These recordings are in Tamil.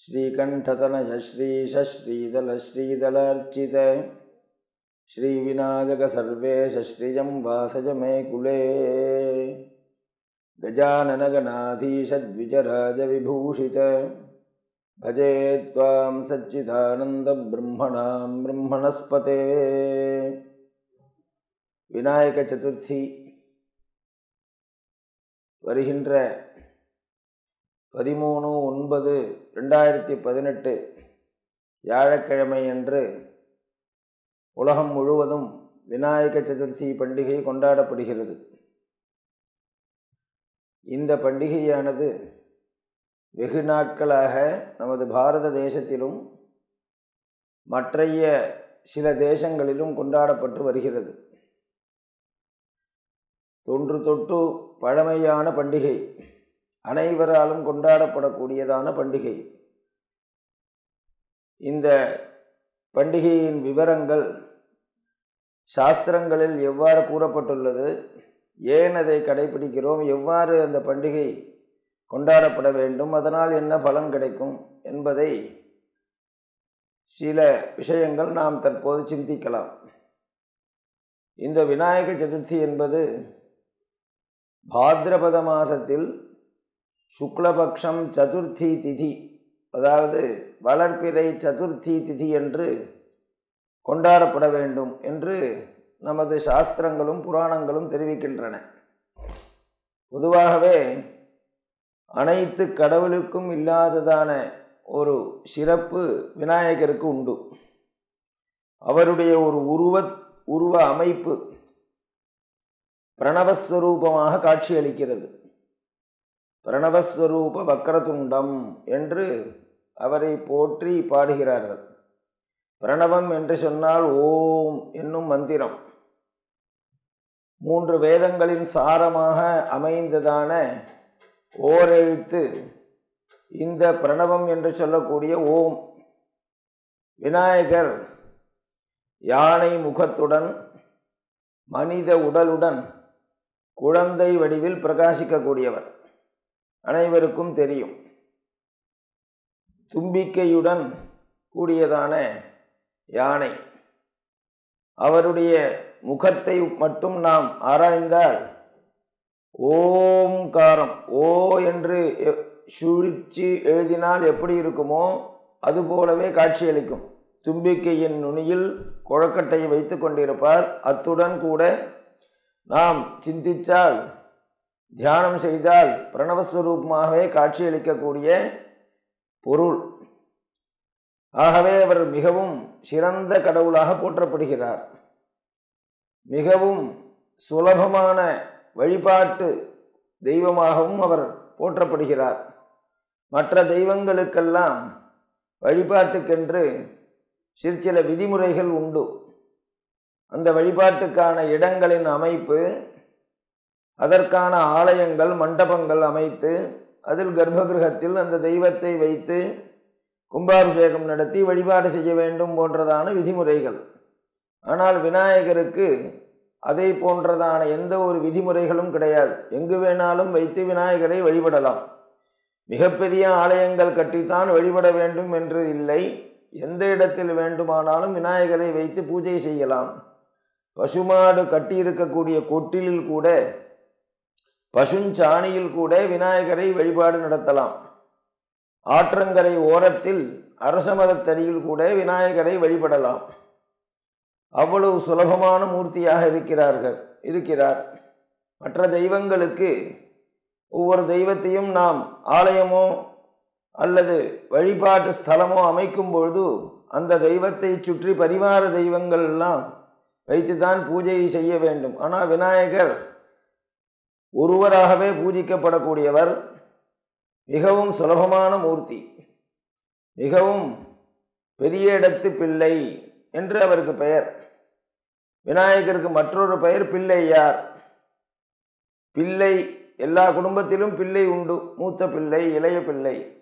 श्रीकण्ठतनय श्रीशश्रीदलश्रीदलार्चित श्रीविनायकसर्वेश श्रियं वासज मे कुले गजाननगणाधीशद्विजराजविभूषित भजे त्वां सच्चिदानन्दब्रह्मणां ब्रह्मणस्पते விநாயக சதுர்த்தி வருகின்ற பதிமூணு ஒன்பது ரெண்டாயிரத்தி பதினெட்டு வியாழக்கிழமை அன்று உலகம் முழுவதும் விநாயக சதுர்த்தி பண்டிகை கொண்டாடப்படுகிறது. இந்த பண்டிகையானது வெகு நாட்களாக நமது பாரத தேசத்திலும் மற்றைய சில தேசங்களிலும் கொண்டாடப்பட்டு வருகிறது. தொன்று தொட்டு பழமையான பண்டிகை அனைவராலும் கொண்டாடப்படக்கூடியதான பண்டிகை. இந்த பண்டிகையின் விவரங்கள் சாஸ்திரங்களில் எவ்வாறு கூறப்பட்டுள்ளது ஏன் அதை கடைபிடிக்கிறோம் எவ்வாறு அந்த பண்டிகை கொண்டாடப்பட வேண்டும் அதனால் என்ன பலன் கிடைக்கும் என்பதை சில விஷயங்கள் நாம் தற்போது சிந்திக்கலாம். இந்த விநாயக சதுர்த்தி என்பது பாத்ரபத மாசத்தில் சுக்லபக்ஷம் சதுர்த்தி திதி. அதாவது வளர்ப்பிறை சதுர்த்தி திதி என்று கொண்டாடப்பட வேண்டும் என்று நமது சாஸ்திரங்களும் புராணங்களும் தெரிவிக்கின்றன. பொதுவாகவே அனைத்து கடவுளுக்கும் இல்லாததான ஒரு சிறப்பு விநாயகருக்கு உண்டு. அவருடைய ஒரு உருவ உருவ அமைப்பு பிரணவஸ்வரூபமாக காட்சியளிக்கிறது. பிரணவஸ்வரூப வக்கரதுண்டம் என்று அவரை போற்றி பாடுகிறார்கள். பிரணவம் என்று சொன்னால் ஓம் என்னும் மந்திரம். மூன்று வேதங்களின் சாரமாக அமைந்ததான ஓரெழுத்து இந்த பிரணவம் என்று சொல்லக்கூடிய ஓம். விநாயகர் யானை முகத்துடன் மனித உடலுடன் குழந்தை வடிவில் பிரகாசிக்கக்கூடியவர். அனைவருக்கும் தெரியும். தும்பிக்கையுடன் கூடியதான யானை. அவருடைய முகத்தை மட்டும் நாம் ஆராய்ந்தால் ஓம்காரம் ஓ என்று சுழிச்சு எழுதினால் எப்படி இருக்குமோ அதுபோலவே காட்சியளிக்கும். தும்பிக்கையின் நுனியில் குழக்கட்டையை வைத்து கொண்டிருப்பார். அத்துடன் கூட நாம் சிந்தித்தால் தியானம் செய்தால் பிரணவஸ்வரூபமாகவே காட்சியளிக்கக்கூடிய பொருள். ஆகவே அவர் மிகவும் சிறந்த கடவுளாக போற்றப்படுகிறார். மிகவும் சுலபமான வழிபாட்டு தெய்வமாகவும் அவர் போற்றப்படுகிறார். மற்ற தெய்வங்களுக்கெல்லாம் வழிபாட்டுக்கென்று சிறு சில விதிமுறைகள் உண்டு. அந்த வழிபாட்டுக்கான இடங்களின் அமைப்பு அதற்கான ஆலயங்கள் மண்டபங்கள் அமைத்து அதில் கர்ப்பகிரகத்தில் அந்த தெய்வத்தை வைத்து கும்பாபிஷேகம் நடத்தி வழிபாடு செய்ய வேண்டும் போன்றதான விதிமுறைகள். ஆனால் விநாயகருக்கு அதை போன்றதான எந்த ஒரு விதிமுறைகளும் கிடையாது. எங்கு வேணாலும் வைத்து விநாயகரை வழிபடலாம். மிகப்பெரிய ஆலயங்கள் கட்டித்தான் வழிபட வேண்டும் என்று இல்லை. எந்த இடத்தில் வேண்டுமானாலும் விநாயகரை வைத்து பூஜை செய்யலாம். பசுமாடு கட்டியிருக்கக்கூடிய கொட்டிலில் கூட பசுஞ்சாணியில் கூட விநாயகரை வழிபாடு நடத்தலாம். ஆற்றங்கரை ஓரத்தில் அரசமரத்தடியில் கூட விநாயகரை வழிபடலாம். அவ்வளவு சுலபமான மூர்த்தியாக இருக்கிறார்கள் இருக்கிறார். மற்ற தெய்வங்களுக்கு ஒவ்வொரு தெய்வத்தையும் நாம் ஆலயமோ அல்லது வழிபாட்டு ஸ்தலமோ அமைக்கும் பொழுது அந்த தெய்வத்தை சுற்றி பரிவார தெய்வங்கள் எல்லாம் வைத்துதான் பூஜை செய்ய வேண்டும். ஆனால் விநாயகர் ஒருவராகவே பூஜிக்கப்படக்கூடியவர் மிகவும் சுலபமான மூர்த்தி மிகவும் பெரிய இடத்து பிள்ளை என்று அவருக்கு பெயர். விநாயகருக்கு மற்றொரு பெயர் பிள்ளையார். பிள்ளை எல்லா குடும்பத்திலும் பிள்ளை உண்டு மூத்த பிள்ளை இளைய பிள்ளை.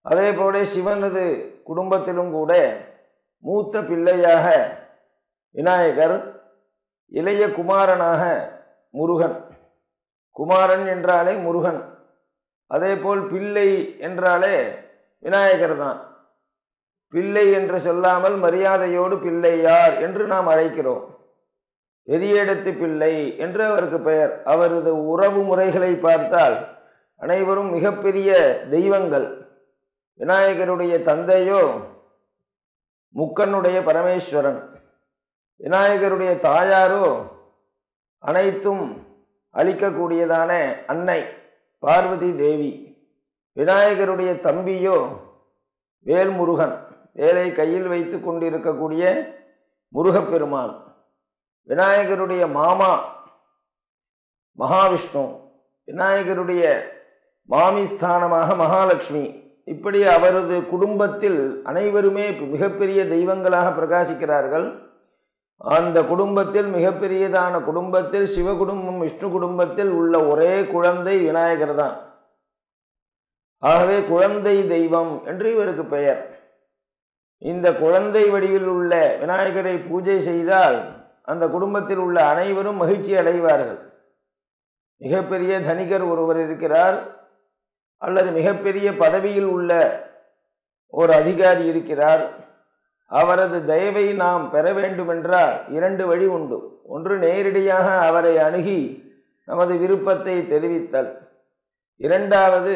அதே போல சிவனது குடும்பத்திலும் கூட மூத்த பிள்ளையாக விநாயகர் இளைய குமாரனாக முருகன். குமாரன் என்றாலே முருகன். அதே போல் பிள்ளை என்றாலே விநாயகர் தான். பிள்ளை என்று சொல்லாமல் மரியாதையோடு பிள்ளையார் என்று நாம் அழைக்கிறோம். பெரியடத்து பிள்ளை என்று அவருக்கு பெயர். அவரது உறவு முறைகளை பார்த்தால் அனைவரும் மிகப்பெரிய தெய்வங்கள். விநாயகருடைய தந்தையோ முக்கனுடைய பரமேஸ்வரன். விநாயகருடைய தாயாரோ அனைத்தும் அளிக்கக்கூடியதான அன்னை பார்வதி தேவி. விநாயகருடைய தம்பியோ வேல்முருகன். வேலை கையில் வைத்து கொண்டிருக்கக்கூடிய முருகப்பெருமான். விநாயகருடைய மாமா மகாவிஷ்ணு. விநாயகருடைய மாமிஸ்தானமாக மகாலட்சுமி. இப்படி அவரது குடும்பத்தில் அனைவருமே மிகப்பெரிய தெய்வங்களாக பிரகாசிக்கிறார்கள். அந்த குடும்பத்தில் மிகப்பெரியதான குடும்பத்தில் சிவ குடும்பம் விஷ்ணு குடும்பத்தில் உள்ள ஒரே குழந்தை விநாயகர் தான். ஆகவே குழந்தை தெய்வம் என்று இவருக்கு பெயர். இந்த குழந்தை வடிவில் உள்ள விநாயகரை பூஜை செய்தால் அந்த குடும்பத்தில் உள்ள அனைவரும் மகிழ்ச்சி அடைவார்கள். மிகப்பெரிய தனிகர் ஒருவர் இருக்கிறார். அல்லது மிகப்பெரிய பதவியில் உள்ள ஒரு அதிகாரி இருக்கிறார். அவரது தயவை நாம் பெற வேண்டுமென்றால் இரண்டு வழி உண்டு. ஒன்று நேரடியாக அவரை அணுகி நமது விருப்பத்தை தெரிவித்தல். இரண்டாவது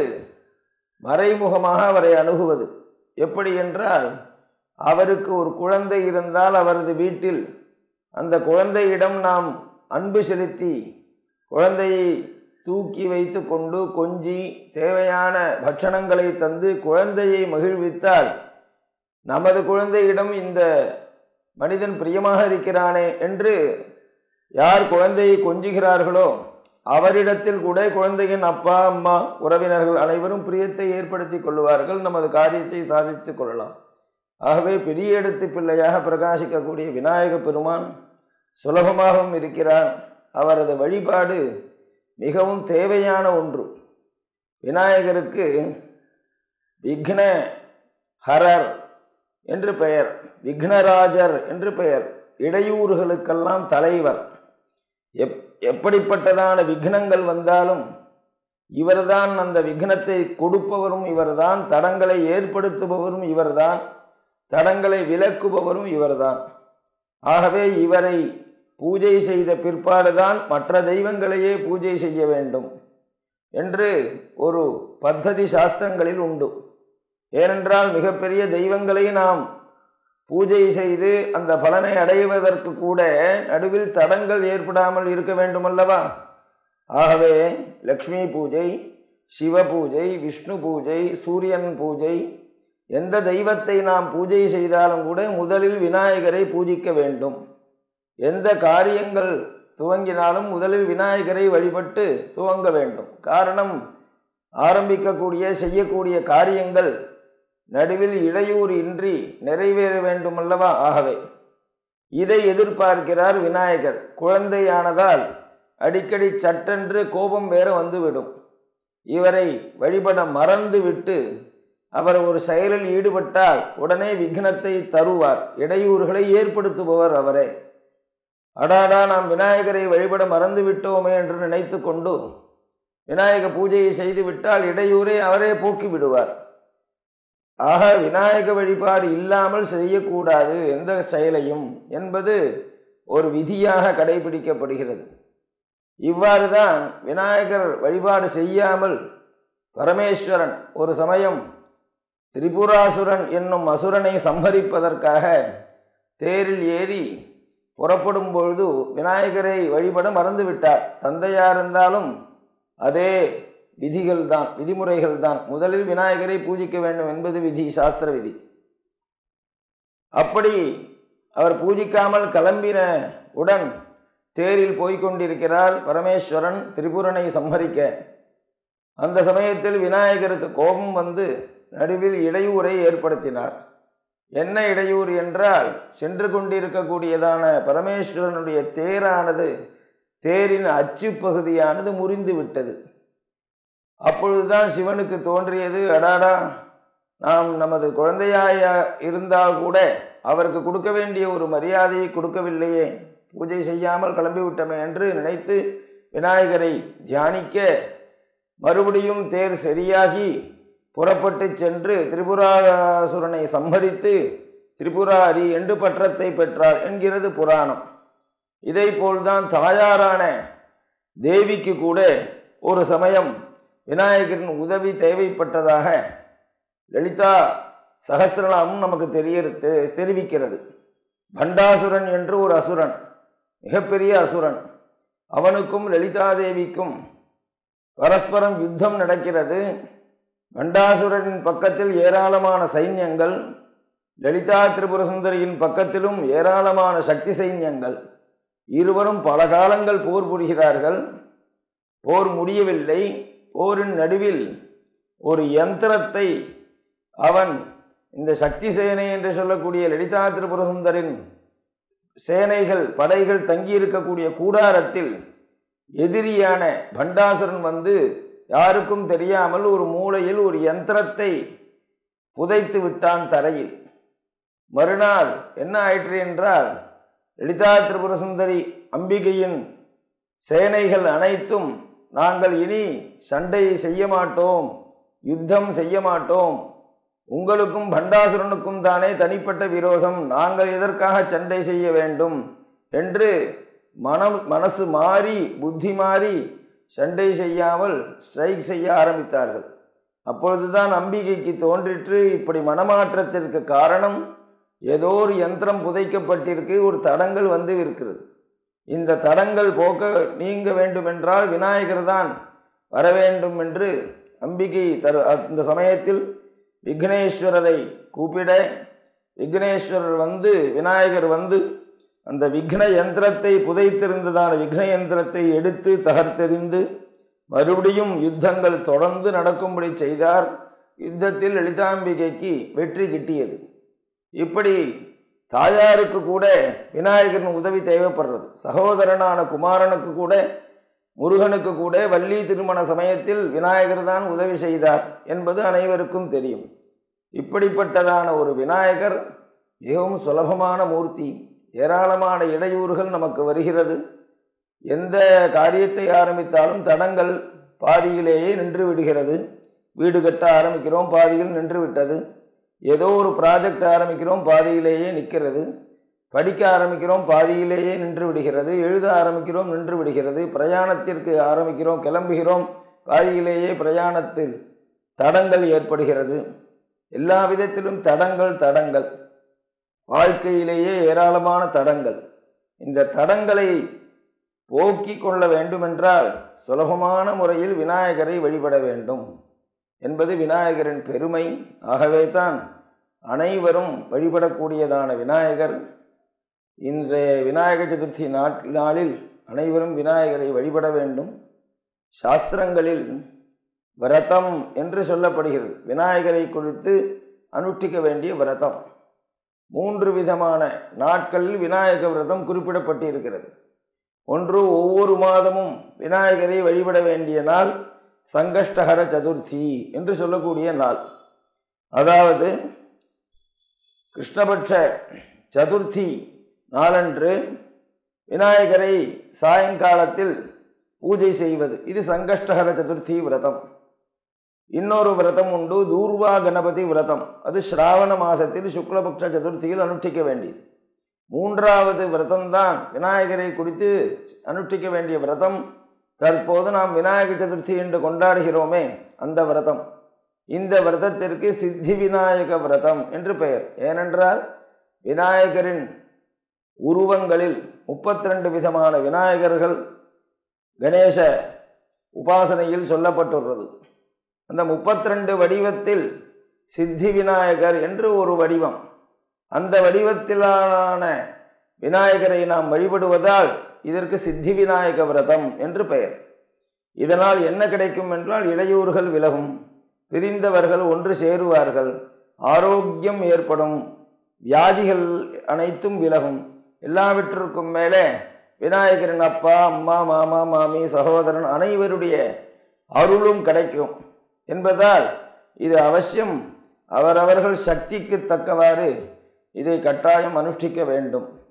மறைமுகமாக அவரை அணுகுவது. எப்படி என்றால் அவருக்கு ஒரு குழந்தை இருந்தால் அவரது வீட்டில் அந்த குழந்தையிடம் நாம் அன்பு செலுத்தி குழந்தையை தூக்கி வைத்து கொண்டு கொஞ்சி தேவையான பட்சணங்களை தந்து குழந்தையை மகிழ்வித்தால் நமது குழந்தையிடம் இந்த மனிதன் பிரியமாக இருக்கிறானே என்று யார் குழந்தையை கொஞ்சுகிறார்களோ அவரிடத்தில் கூட குழந்தையின் அப்பா அம்மா உறவினர்கள் அனைவரும் பிரியத்தை ஏற்படுத்தி கொள்வார்கள் நமது காரியத்தை சாதித்து கொள்ளலாம். ஆகவே பெரிய எடுத்து பிள்ளையாக பிரகாசிக்கக்கூடிய விநாயக பெருமான் சுலபமாகவும் இருக்கிறார். அவரது வழிபாடு மிகவும் தேவையான ஒன்று. விநாயகருக்கு விக்ன ஹரர் என்று பெயர். விக்னராஜர் என்று பெயர். இடையூறுகளுக்கெல்லாம் தலைவர். எப் எப்படிப்பட்டதான விக்னங்கள் வந்தாலும் இவர்தான் அந்த விக்னத்தை கொடுப்பவரும் இவர்தான் தடங்களை ஏற்படுத்துபவரும் இவர்தான் தடங்களை விலக்குபவரும் இவர்தான். ஆகவே இவரை பூஜை செய்த பிற்பாடுதான் மற்ற தெய்வங்களையே பூஜை செய்ய வேண்டும் என்று ஒரு பத்ததி சாஸ்திரங்களில் உண்டு. ஏனென்றால் மிகப்பெரிய தெய்வங்களை நாம் பூஜை செய்து அந்த பலனை அடைவதற்கு கூட நடுவில் தடங்கள் ஏற்படாமல் இருக்க வேண்டுமல்லவா? ஆகவே லக்ஷ்மி பூஜை சிவ பூஜை விஷ்ணு பூஜை சூரியன் பூஜை எந்த தெய்வத்தை நாம் பூஜை செய்தாலும் கூட முதலில் விநாயகரை பூஜிக்க வேண்டும். எந்த காரியங்கள் துவங்கினாலும் முதலில் விநாயகரை வழிபட்டு துவங்க வேண்டும். காரணம் ஆரம்பிக்கக்கூடிய செய்யக்கூடிய காரியங்கள் நடுவில் இடையூறு இன்றி நிறைவேற வேண்டுமல்லவா? ஆகவே இதை எதிர்பார்க்கிறார் விநாயகர். குழந்தையானதால் அடிக்கடி சட்டென்று கோபம் வேற வந்துவிடும். இவரை வழிபட மறந்துவிட்டு அவர் ஒரு செயலில் ஈடுபட்டால் உடனே விக்னத்தை தருவார். இடையூறுகளை ஏற்படுத்துபவர் அவரே. அடாடா நாம் விநாயகரை வழிபட மறந்து விட்டோமே என்று நினைத்து கொண்டு விநாயக பூஜையை செய்து விட்டால் இடையூரை அவரே போக்கி விடுவார் ஆக விநாயக வழிபாடு இல்லாமல் செய்யக்கூடாது எந்த செயலையும் என்பது ஒரு விதியாக கடைபிடிக்கப்படுகிறது. இவ்வாறு தான் விநாயகர் வழிபாடு செய்யாமல் பரமேஸ்வரன் ஒரு சமயம் திரிபுராசுரன் என்னும் அசுரனை சம்பரிப்பதற்காக தேரில் ஏறி புறப்படும் பொழுது விநாயகரை வழிபட மறந்துவிட்டார். தந்தையார் இருந்தாலும் அதே விதிகள் தான் விதிமுறைகள் தான் முதலில் விநாயகரை பூஜிக்க வேண்டும் என்பது விதி சாஸ்திர விதி. அப்படி அவர் பூஜிக்காமல் கிளம்பின உடன் தேரில் போய்கொண்டிருக்கிறார் பரமேஸ்வரன் திரிபுரனை சம்ஹரிக்க அந்த சமயத்தில் விநாயகருக்கு கோபம் வந்து நடுவில் இடையூரை ஏற்படுத்தினார். என்ன இடையூறு என்றால் சென்று கொண்டிருக்கக்கூடியதான பரமேஸ்வரனுடைய தேரானது தேரின் அச்சு பகுதியானது முறிந்து விட்டது அப்பொழுதுதான் சிவனுக்கு தோன்றியது அடாடா நாம் நமது குழந்தையாய இருந்தால் கூட அவருக்கு கொடுக்க வேண்டிய ஒரு மரியாதையை கொடுக்கவில்லையே. பூஜை செய்யாமல் கிளம்பிவிட்டமே என்று நினைத்து விநாயகரை தியானிக்க மறுபடியும் தேர் சரியாகி புறப்பட்டு சென்று திரிபுராசுரனை சம்ஹரித்து திரிபுராரி என்று பற்றத்தை பெற்றார் என்கிறது புராணம். இதை போல்தான் தாயாரான தேவிக்கு கூட ஒரு சமயம் விநாயகரின் உதவி தேவைப்பட்டதாக லலிதா சகசிரநாமம் நமக்கு தெரிய தெரிவிக்கிறது. பண்டாசுரன் என்று ஒரு அசுரன் மிகப்பெரிய அசுரன். அவனுக்கும் லலிதாதேவிக்கும் பரஸ்பரம் யுத்தம் நடக்கிறது. பண்டாசுரனின் பக்கத்தில் ஏராளமான சைன்யங்கள் லலிதா திரிபுரசுந்தரியின் பக்கத்திலும் ஏராளமான சக்தி சைன்யங்கள். இருவரும் பல காலங்கள் போர் புரிகிறார்கள். போர் முடியவில்லை. போரின் நடுவில் ஒரு யந்திரத்தை அவன் இந்த சக்தி சேனை என்று சொல்லக்கூடிய லலிதா திரிபுரசுந்தரின் சேனைகள் படைகள் தங்கியிருக்கக்கூடிய கூடாரத்தில் எதிரியான பண்டாசுரன் வந்து யாருக்கும் தெரியாமல் ஒரு மூலையில் ஒரு யந்திரத்தை புதைத்து விட்டான் தரையில். மறுநாள் என்ன ஆயிற்று என்றால் லலிதா திரிபுரசுந்தரி அம்பிகையின் சேனைகள் அனைத்தும் நாங்கள் இனி சண்டை செய்ய மாட்டோம் யுத்தம் செய்ய மாட்டோம். உங்களுக்கும் பண்டாசுரனுக்கும் தானே தனிப்பட்ட விரோதம். நாங்கள் எதற்காக சண்டை செய்ய வேண்டும் என்று மனம் மனசு மாறி புத்தி மாறி சண்டை செய்யாமல் ஸ்ட்ரைக் செய்ய ஆரம்பித்தார்கள். அப்பொழுதுதான் அம்பிகைக்கு தோன்றிற்று. இப்படி மனமாற்றத்திற்கு காரணம் ஏதோ ஒரு யந்திரம் புதைக்கப்பட்டிருக்கு ஒரு தடங்கள் வந்து இருக்கிறது. இந்த தடங்கள் போக்க நீங்க வேண்டுமென்றால் விநாயகர் தான் வர வேண்டும் என்று அம்பிகை தரு அந்த சமயத்தில் விக்னேஸ்வரரை கூப்பிட விக்னேஸ்வரர் வந்து விநாயகர் வந்து அந்த விக்ன யந்திரத்தை புதைத்திருந்ததான விக்ன யந்திரத்தை எடுத்து தகர்த்தெறிந்து மறுபடியும் யுத்தங்கள் தொடர்ந்து நடக்கும்படி செய்தார். யுத்தத்தில் லலிதாம்பிகைக்கு வெற்றி கிட்டியது. இப்படி தாயாருக்கு கூட விநாயகரின் உதவி தேவைப்படுறது. சகோதரனான குமாரனுக்கு கூட முருகனுக்கு கூட வள்ளி திருமண சமயத்தில் விநாயகர் தான் உதவி செய்தார் என்பது அனைவருக்கும் தெரியும். இப்படிப்பட்டதான ஒரு விநாயகர் மிகவும் சுலபமான மூர்த்தி ஏராளமான இடையூறுகள் நமக்கு வருகிறது. எந்த காரியத்தை ஆரம்பித்தாலும் தடங்கள் பாதியிலேயே நின்று விடுகிறது. வீடு கட்ட ஆரம்பிக்கிறோம் பாதியில் நின்று விட்டது. ஏதோ ஒரு ப்ராஜெக்ட் ஆரம்பிக்கிறோம் பாதியிலேயே நிற்கிறது படிக்க ஆரம்பிக்கிறோம் பாதியிலேயே நின்று விடுகிறது. எழுத ஆரம்பிக்கிறோம் நின்று விடுகிறது. பிரயாணத்திற்கு ஆரம்பிக்கிறோம் கிளம்புகிறோம் பாதியிலேயே பிரயாணத்தில் தடங்கள் ஏற்படுகிறது. எல்லா விதத்திலும் தடங்கள் தடங்கள். வாழ்க்கையிலேயே ஏராளமான தடங்கள். இந்த தடங்களை போக்கிக் கொள்ள வேண்டுமென்றால் சுலபமான முறையில் விநாயகரை வழிபட வேண்டும். என்பது விநாயகரின் பெருமை. ஆகவே தான் அனைவரும் வழிபடக்கூடியதான விநாயகர். இன்றைய விநாயகர் சதுர்த்தி நாளில் அனைவரும் விநாயகரை வழிபட வேண்டும். சாஸ்திரங்களில் விரதம் என்று சொல்லப்படுகிறது. விநாயகரை குறித்து அனுஷ்டிக்க வேண்டிய விரதம். மூன்று விதமான நாட்களில் விநாயக விரதம் குறிப்பிடப்பட்டிருக்கிறது. ஒன்று ஒவ்வொரு மாதமும் விநாயகரை வழிபட வேண்டிய நாள். சங்கஷ்டஹர சதுர்த்தி என்று சொல்லக்கூடிய நாள். அதாவது கிருஷ்ணபட்ச சதுர்த்தி நாளன்று விநாயகரை சாயங்காலத்தில் பூஜை செய்வது. இது சங்கஷ்டஹர சதுர்த்தி விரதம். இன்னொரு விரதம் உண்டு தூர்வா கணபதி விரதம். அது ஸ்ராவண மாசத்தில் சுக்லபக்ஷ சதுர்த்தியில் அனுஷ்டிக்க வேண்டியது. மூன்றாவது விரதம்தான் விநாயகரை குறித்து அனுஷ்டிக்க வேண்டிய விரதம். தற்போது நாம் விநாயக சதுர்த்தி என்று கொண்டாடுகிறோமே அந்த விரதம். இந்த விரதத்திற்கு சித்தி விநாயக விரதம் என்று பெயர். ஏனென்றால் விநாயகரின் உருவங்களில் முப்பத்தி ரெண்டு விதமான விநாயகர்கள் கணேச உபாசனையில் சொல்லப்பட்டுள்ளது. அந்த முப்பத்தி ரெண்டு வடிவத்தில் சித்தி விநாயகர் என்று ஒரு வடிவம். அந்த வடிவத்திலான விநாயகரை நாம் வழிபடுவதால் இதற்கு சித்தி விநாயக விரதம் என்று பெயர். இதனால் என்ன கிடைக்கும் என்றால் இடையூறுகள் விலகும். பிரிந்தவர்கள் ஒன்று சேருவார்கள். ஆரோக்கியம் ஏற்படும். வியாதிகள் அனைத்தும் விலகும். எல்லாவற்றிற்கும் மேலே விநாயகரின் அப்பா அம்மா மாமா மாமி சகோதரன் அனைவருடைய அருளும் கிடைக்கும். என்பதால் இது அவசியம். அவரவர்கள் சக்திக்கு தக்கவாறு இதை கட்டாயம் அனுஷ்டிக்க வேண்டும்.